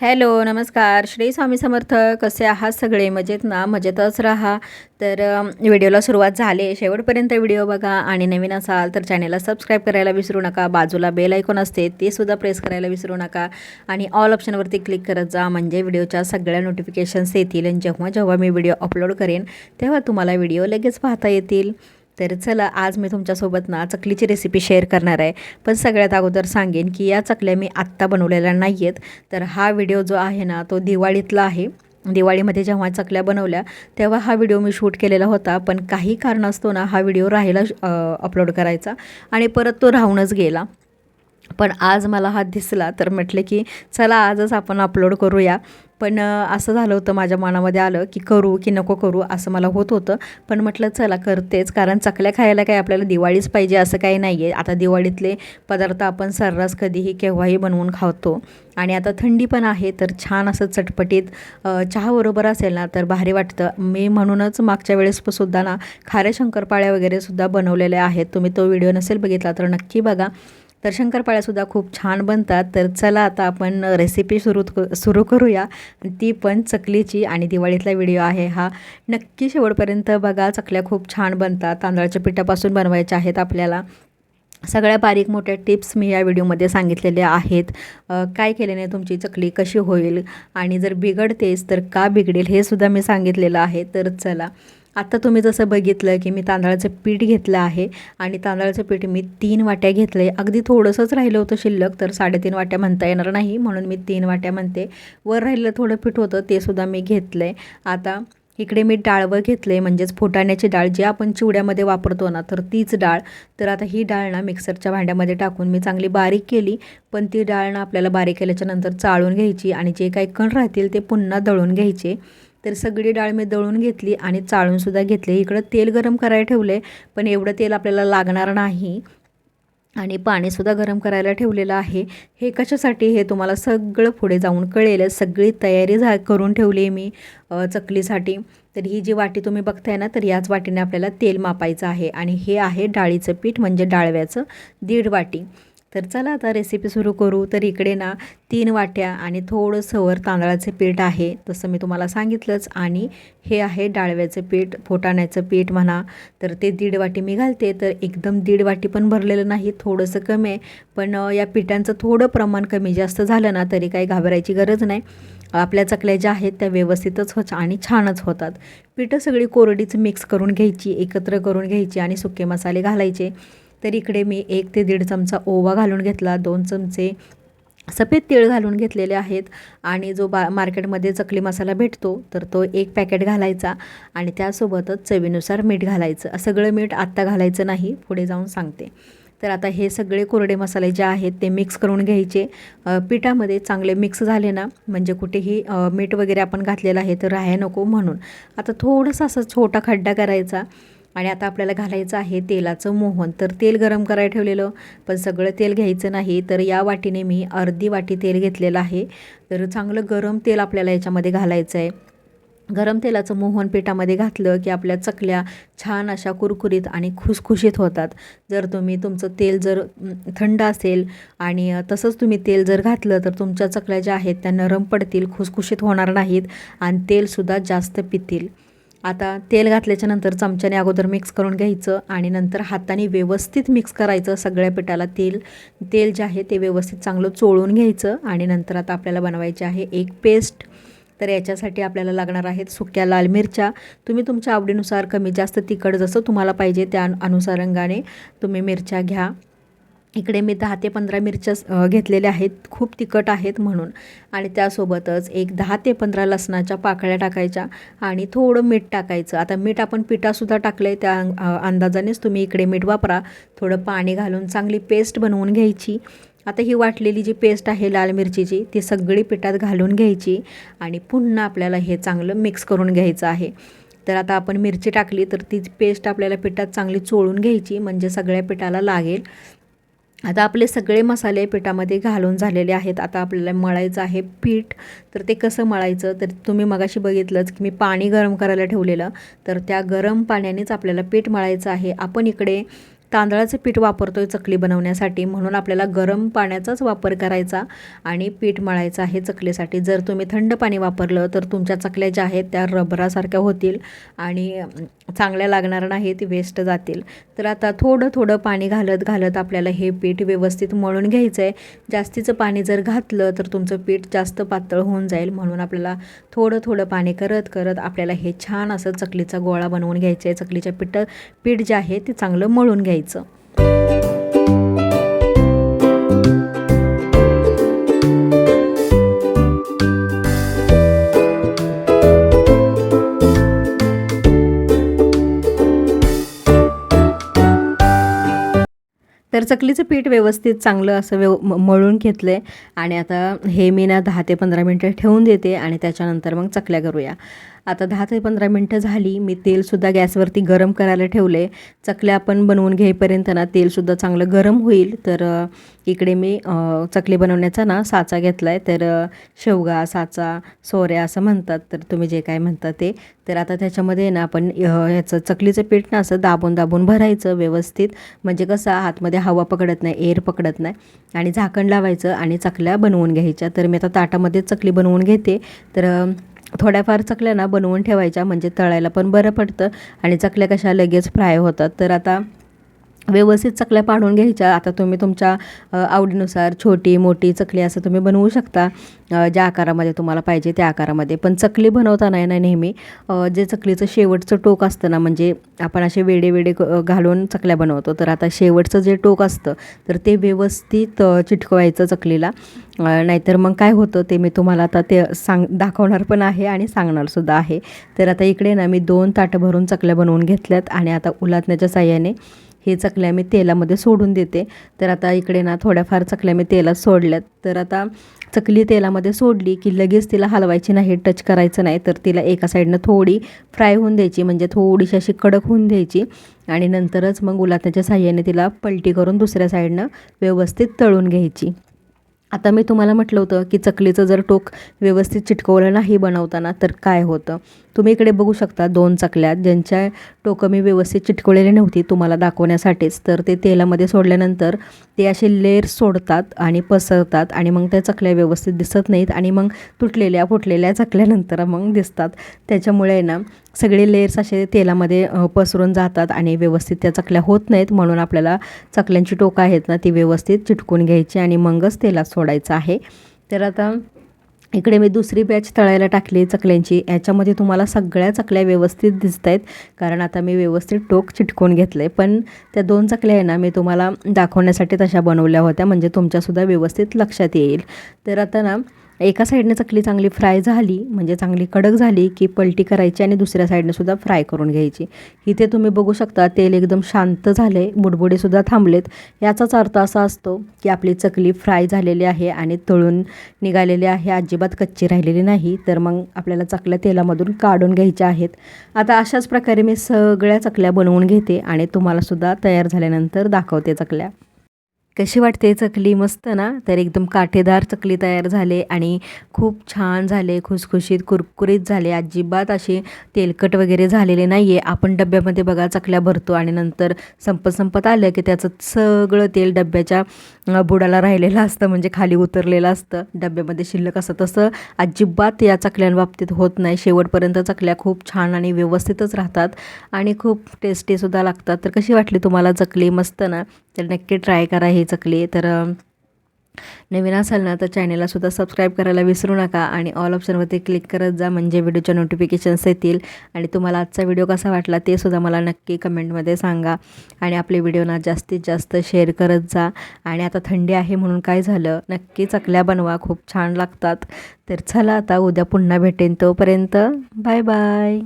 Hello नमस्कार. श्री स्वामी समर्थ कसे आहात सगळे? मजेत ना? मजेतच राहा. तर व्हिडिओला सुरुवात झाली शेवटपर्यंत व्हिडिओ बघा आणि नवीन असाल तर चॅनेलला सबस्क्राईब करायला विसरू नका. बाजूला बेल ऐकून असते ते सुद्धा प्रेस करायला विसरू नका. आणि ऑल ऑप्शनवरती क्लिक करत जा म्हणजे व्हिडिओच्या सगळ्या नोटिफिकेशन्स येतील. आणि जेव्हा जेव्हा मी व्हिडिओ अपलोड करेन तेव्हा तुम्हाला व्हिडिओ लगेच पाहता येतील. तर चला आज मी तुमच्यासोबत ना चकलीची रेसिपी शेअर करणार आहे. पण सगळ्यात अगोदर सांगेन की या चकल्या मी आत्ता बनवलेल्या नाही आहेत तर हा व्हिडिओ जो आहे ना तो दिवाळीतला आहे. दिवाळीमध्ये जेव्हा चकल्या बनवल्या तेव्हा हा व्हिडिओ मी शूट केलेला होता. पण काही कारणास्तव ना हा व्हिडिओ राहिला अपलोड करायचा. आणि परत तो राहूनच गेला. पण आज मला हा दिसला तर म्हटले की चला आजच आपण अपलोड करूया. पण असं झालं होतं माझ्या मनामध्ये आलं की करू की नको करू असं मला होत होतं. पण म्हटलं चला करतेच कारण चकल्या खायला काही आपल्याला दिवाळीच पाहिजे असं काही नाही आहे आता दिवाळीतले पदार्थ आपण सर्रास कधीही केव्हाही बनवून खातो. आणि आता थंडी पण आहे तर छान असं चटपटीत चहाबरोबर असेल ना तर भारी वाटतं. मी म्हणूनच मागच्या वेळेस सुद्धा ना खारे शंकरपाळ्या वगैरे सुद्धा बनवलेल्या आहेत. तुम्ही तो व्हिडिओ नसेल बघितला तर नक्की बघा. तर शंकरपाळ्यासुद्धा खूप छान बनतात. तर चला आता आपण रेसिपी सुरू सुरू करूया. ती पण चकलीची आणि दिवाळीतला व्हिडिओ आहे हा. नक्की शेवटपर्यंत बघा चकल्या खूप छान बनतात. तांदळाच्या पिठापासून बनवायच्या आहेत आपल्याला. सगळ्या बारीक मोठ्या टिप्स मी या व्हिडिओमध्ये सांगितलेल्या आहेत. काय केल्याने तुमची चकली कशी होईल आणि जर बिघडतेच तर का बिघडेल हे सुद्धा मी सांगितलेलं आहे. तर चला. आता तुम्ही जसं बघितलं की मी तांदळाचं पीठ घेतलं आहे आणि तांदळाचं पीठ मी तीन वाट्या घेतलं आहे. अगदी थोडंसंच राहिलं होतं शिल्लक तर साडेतीन वाट्या म्हणता येणार नाही म्हणून मी तीन वाट्या म्हणते. वर राहिलेलं थोडं पीठ होतं ते सुद्धा मी घेतलं आहे आता इकडे मी डाळवं घेतलं आहे म्हणजेच फुटाण्याची डाळ जी आपण चिवड्यामध्ये वापरतो ना तर तीच डाळ. तर आता ही डाळ ना मिक्सरच्या भांड्यामध्ये टाकून मी चांगली बारीक केली पण ती डाळ ना आपल्याला बारीक केल्याच्यानंतर चाळून घ्यायची आणि जे काही कण राहतील ते पुन्हा दळून घ्यायचे. तर सगळी डाळ मी दळून घेतली आणि चाळूनसुद्धा घेतली. इकडं तेल गरम करायला ठेवले पण एवढं तेल आपल्याला लागणार नाही. आणि पाणीसुद्धा गरम करायला ठेवलेलं आहे. हे कशासाठी हे तुम्हाला सगळं पुढे जाऊन कळेल. सगळी तयारी झा करून ठेवली आहे मी चकलीसाठी. तर ही जी वाटी तुम्ही बघताय ना तर याच वाटीने आपल्याला तेल मापायचं आहे. आणि हे आहे डाळीचं पीठ म्हणजे डाळव्याचं दीड वाटी. तर चला आता रेसिपी सुरू करू. तर इकडे ना तीन वाट्या आणि थोडंसं वर तांदळाचे पीठ आहे. तसं मी तुम्हाला सांगितलंच. आणि हे आहे डाळव्याचं पीठ फोटाण्याचं पीठ म्हणा. तर ते दीड वाटी मी घालते. तर एकदम दीड वाटी पण भरलेलं नाही. थोडंसं कमी आहे. पण या पिठांचं थोडं प्रमाण कमी जास्त झालं ना तरी काही घाबरायची गरज नाही. आपल्या चकल्या ज्या आहेत त्या व्यवस्थितच हो आणि छानच होतात. पिठं सगळी कोरडीच मिक्स करून घ्यायची एकत्र करून घ्यायची आणि सुके मसाले घालायचे. तर इकडे मी एक ते दीड चमचा ओवा घालून घेतला. दोन चमचे सफेद तीळ घालून घेतलेले आहेत आणि जो बा मार्केटमध्ये चकली मसाला भेटतो तर तो एक पॅकेट घालायचा आणि त्यासोबतच चवीनुसार मीठ घालायचं. सगळं मीठ आत्ता घालायचं नाही पुढे जाऊन सांगते. तर आता हे सगळे कोरडे मसाले जे आहेत ते मिक्स करून घ्यायचे. पिठामध्ये चांगले मिक्स झाले ना म्हणजे कुठेही मीठ वगैरे आपण घातलेलं आहे तर राहायला नको म्हणून. आता थोडंसं असं छोटा खड्डा करायचा. आणि आता आपल्याला घालायचं आहे तेलाचं मोहन. तर तेल गरम करायला ठेवलेलं पण सगळं तेल घ्यायचं नाही. तर या वाटीने मी अर्धी वाटी तेल घेतलेलं आहे. तर चांगलं गरम तेल आपल्याला याच्यामध्ये घालायचं आहे. गरम तेलाचं मोहन पिठामध्ये घातलं की आपल्या चकल्या छान अशा कुरकुरीत आणि खुसखुशीत होतात. जर तुम्ही तुमचं तेल जर थंड असेल आणि तसंच तुम्ही तेल जर घातलं तर तुमच्या चकल्या ज्या आहेत त्या नरम पडतील खुसखुशीत होणार नाहीत आणि तेलसुद्धा जास्त पितील. आता तेल घातल्याच्या नंतर चमच्याने अगोदर मिक्स करून घ्यायचं आणि नंतर हाताने व्यवस्थित मिक्स करायचं सगळ्या पिठाला तेल. तेल जे आहे ते व्यवस्थित चांगलं चोळून घ्यायचं आणि नंतर आता आपल्याला बनवायचे आहे एक पेस्ट तर याच्यासाठी आपल्याला लागणार आहेत सुक्या लाल मिरच्या. तुम्ही तुमच्या आवडीनुसार कमी जास्त तिखट जसं तुम्हाला पाहिजे त्या अनुसार रंगाने तुम्ही मिरच्या घ्या. इकडे मी दहा ते पंधरा मिरच्या घेतलेल्या आहेत. खूप तिखट आहेत म्हणून. आणि त्यासोबतच एक दहा ते पंधरा लसणाच्या पाकळ्या टाकायच्या आणि थोडं मीठ टाकायचं. आता मीठ आपण पिठासुद्धा टाकलं आहे त्या अंदाजानेच तुम्ही इकडे मीठ वापरा. थोडं पाणी घालून चांगली पेस्ट बनवून घ्यायची. आता ही वाटलेली जी पेस्ट आहे लाल मिरचीची ती सगळी पिठात घालून घ्यायची आणि पुन्हा आपल्याला हे चांगलं मिक्स करून घ्यायचं आहे. तर आता आपण मिरची टाकली तर ती पेस्ट आपल्याला पिठात चांगली चोळून घ्यायची म्हणजे सगळ्या पिठाला लागेल. आता आपले सगळे मसाले पिठामध्ये घालून झालेले आहेत. आता आपल्याला मळायचं आहे पीठ. तर ते कसं मळायचं? तर तुम्ही मगाशी बघितलंच की मी पाणी गरम करायला ठेवलेलं. तर त्या गरम पाण्यानेच आपल्याला पीठ मळायचं आहे. आपण इकडे तांदळाचं पीठ वापरतो आहे चकली बनवण्यासाठी. म्हणून आपल्याला गरम पाण्याचाच वापर करायचा आणि पीठ मळायचं आहे चकलीसाठी. जर तुम्ही थंड पाणी वापरलं तर तुमच्या चकल्या ज्या आहेत त्या रबरासारख्या होतील. आणि चांगल्या लागणार नाहीत वेस्ट जातील. तर आता थोडं थोडं पाणी घालत घालत आपल्याला हे पीठ व्यवस्थित मळून घ्यायचं आहे जास्तीचं पाणी जर घातलं तर तुमचं पीठ जास्त पातळ होऊन जाईल. म्हणून आपल्याला थोडं थोडं पाणी करत करत आपल्याला हे छान असं चकलीचा गोळा बनवून घ्यायचं आहे चकलीच्या पीठ पीठ जे आहे ते चांगलं मळून घ्यायचं. तर चकलीचं पीठ व्यवस्थित चांगलं असं व्यव मळून घेतलं आहे आणि आता हे मी ना दहा ते पंधरा मिनटं ठेवून देते आणि त्याच्यानंतर मग चकल्या करूया. आता दहा ते पंधरा मिनटं झाली. मी तेलसुद्धा गॅसवरती गरम करायला ठेवले चकल्या आपण बनवून घेईपर्यंत ना तेलसुद्धा चांगलं गरम होईल. तर इकडे मी चकली बनवण्याचा ना साचा घेतला आहे तर शेवगा साचा सोऱ्या असं म्हणतात. तर तुम्ही जे काय म्हणता ते. तर आता त्याच्यामध्ये ना आपण ह्याचं चकलीचं पीठ ना असं दाबून दाबून भरायचं व्यवस्थित. म्हणजे कसं आतमध्ये हवा पकडत नाही एअर पकडत नाही. आणि झाकण लावायचं आणि चकल्या बनवून घ्यायच्या. तर मी आता ताटामध्ये चकली बनवून घेते. तर थोड्याफार चकल्या ना बनवून ठेवायच्या म्हणजे तळायला पण बरं पडतं आणि चकल्या कशा लगेच फ्राय होतात. तर आता व्यवस्थित चकल्या पाडून घ्यायच्या. आता तुम्ही तुमच्या आवडीनुसार छोटी मोठी चकली असं तुम्ही बनवू शकता. ज्या आकारामध्ये तुम्हाला पाहिजे त्या आकारामध्ये. पण चकली बनवताना आहे ना नेहमी जे चकलीचं शेवटचं टोक असतं ना म्हणजे आपण असे वेडे वेडे क- घालून चकल्या बनवतो. तर आता शेवटचं जे टोक असतं तर ते व्यवस्थित चिटकवायचं चकलीला. नाहीतर मग काय होतं ते मी तुम्हाला आता ते सांग दाखवणार पण आहे आणि सांगणारसुद्धा आहे. तर आता इकडे ना मी दोन ताटं भरून चकल्या बनवून घेतल्यात आणि आता उलातण्याच्या साह्याने हे चकल्या मी तेलामध्ये सोडून देते. तर आता इकडे ना थोड्याफार चकल्या मी तेलात सोडल्यात. तर आता चकली तेलामध्ये सोडली की लगेच तिला हलवायची नाही टच करायचं नाही. तर तिला एका साईडनं थोडी फ्राय होऊन द्यायची म्हणजे थोडीशी अशी कडक होऊन द्यायची. आणि नंतरच मग उलाताच्या साह्याने तिला पलटी करून दुसऱ्या साईडनं व्यवस्थित तळून घ्यायची. आता मी तुम्हाला म्हटलं होतं की चकलीचं जर टोक व्यवस्थित चिटकवलं नाही बनवताना तर काय होतं? तुम्ही इकडे बघू शकता दोन चकल्या ज्यांच्या टोकं मी व्यवस्थित चिटकवलेली नव्हती तुम्हाला दाखवण्यासाठीच. तर ते तेलामध्ये सोडल्यानंतर ते असे लेअर्स सोडतात आणि पसरतात आणि मग त्या चकल्या व्यवस्थित दिसत नाहीत आणि मग तुटलेल्या फुटलेल्या चकल्यानंतर मग दिसतात. त्याच्यामुळे ना सगळे लेयर्स असे तेलामध्ये पसरून जातात आणि व्यवस्थित त्या चकल्या होत नाहीत म्हणून आपल्याला चकल्यांची टोकं आहेत ना ती व्यवस्थित चिटकून घ्यायची आणि मगच तेलात सोडायचं आहे. तर आता इकडे मी दुसरी बॅच तळायला टाकली चकल्यांची. याच्यामध्ये तुम्हाला सगळ्या चकल्या व्यवस्थित दिसत आहेत कारण आता मी व्यवस्थित टोक चिटकून घेतलं आहे पण त्या दोन चकल्या आहे ना मी तुम्हाला दाखवण्यासाठी तशा बनवल्या होत्या. म्हणजे तुमच्यासुद्धा व्यवस्थित लक्षात येईल. तर आता ना एका साईडनं चकली चांगली फ्राय झाली म्हणजे चांगली कडक झाली की पलटी करायची आणि दुसऱ्या साईडनंसुद्धा फ्राय करून घ्यायची. इथे तुम्ही बघू शकता तेल एकदम शांत झाले बुडबुडेसुद्धा थांबलेत. याचाच अर्थ असा असतो की आपली चकली फ्राय झालेली आहे आणि तळून निघालेली आहे अजिबात कच्ची राहिलेली नाही तर मग आपल्याला चकल्या तेलामधून काढून घ्यायच्या आहेत. आता अशाच प्रकारे मी सगळ्या चकल्या बनवून घेते आणि तुम्हालासुद्धा तयार झाल्यानंतर दाखवते चकल्या. कशी वाटते? चकली मस्त ना? तर एकदम काठेदार चकली तयार झाले आणि खूप छान झाले खुसखुशीत कुरकुरीत झाले. अजिबात असे तेलकट वगैरे झालेले नाही आहे आपण डब्यामध्ये बघा चकल्या भरतो आणि नंतर संपत संपत आलं की त्याचं सगळं तेल डब्याच्या बुडाला राहिलेलं असतं म्हणजे खाली उतरलेलं असतं. डब्यामध्ये शिल्लक असतं. तसं अजिबात या चकल्यांबाबतीत होत नाही. शेवटपर्यंत चकल्या खूप छान आणि व्यवस्थितच राहतात आणि खूप टेस्टीसुद्धा लागतात. तर कशी वाटली तुम्हाला चकली? मस्त ना? तर नक्की ट्राय करा ही चकली. तर नवीन असाल ना तर चॅनेललासुद्धा सबस्क्राईब करायला विसरू नका आणि ऑल ऑप्शनवरती क्लिक करत जा म्हणजे व्हिडिओच्या नोटिफिकेशन्स येतील. आणि तुम्हाला आजचा व्हिडिओ कसा वाटला ते सुद्धा मला नक्की कमेंटमध्ये सांगा. आणि आपले व्हिडिओ ना जास्तीत जास्त शेअर करत जा. आणि आता थंडी आहे म्हणून काय झालं नक्की चकल्या बनवा खूप छान लागतात. तर चला आता उद्या पुन्हा भेटेन तोपर्यंत बाय बाय